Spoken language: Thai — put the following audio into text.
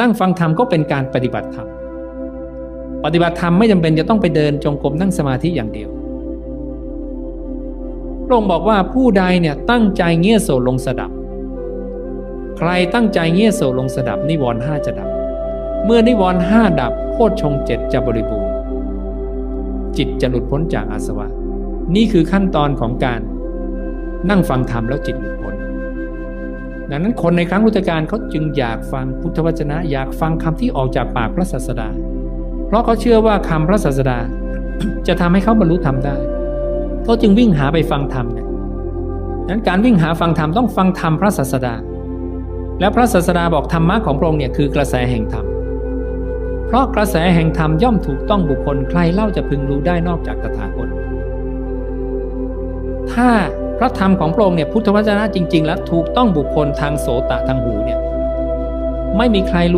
นั่งฟังธรรมก็เป็นการปฏิบัติธรรม ปฏิบัติธรรมไม่จำเป็นจะต้องไปเดินจงกรมนั่งสมาธิอย่างเดียวพระองค์บอกว่าผู้ใดเนี่ยตั้งใจเงี่ยโสลงสดับ ใครตั้งใจเงี่ยโสลงสดับนิวรณ์ห้าจะดับ เมื่อนิวรณ์ห้าดับโพชงเจ็ดจะบริบูรณ์ จิตจะหลุดพ้นจากอาสวะ นี่คือขั้นตอนของการนั่งฟังธรรมแล้วจิตหลุดพ้น ดังนั้นคนในครั้งพุทธกาลเขาจึงอยากฟังพุทธวจนะ อยากฟังคำที่ออกจากปากพระศาสดา เพราะเขาเชื่อว่าคำพระศาสดา จะทำให้เขาบรรลุธรรมได้เขาจึงวิ่งหาไปฟังธรรมเนี่ยดังนั้นการวิ่งหาฟังธรรมต้องฟังธรรมพระศาสดา แล้วพระศาสดาบอกธรรมะของพระองค์เนี่ยคือกระแสแห่งธรรม เพราะกระแสแห่งธรรมย่อมถูกต้องบุคคลใครเล่าจะพึงรู้ได้นอกจากตถาคต ถ้า พระธรรมของพระองค์เนี่ยพุทธวจนะจริง ๆ แล้วถูกต้องบุคคลทางโสตะทางหูเนี่ยไม่มีใครรู้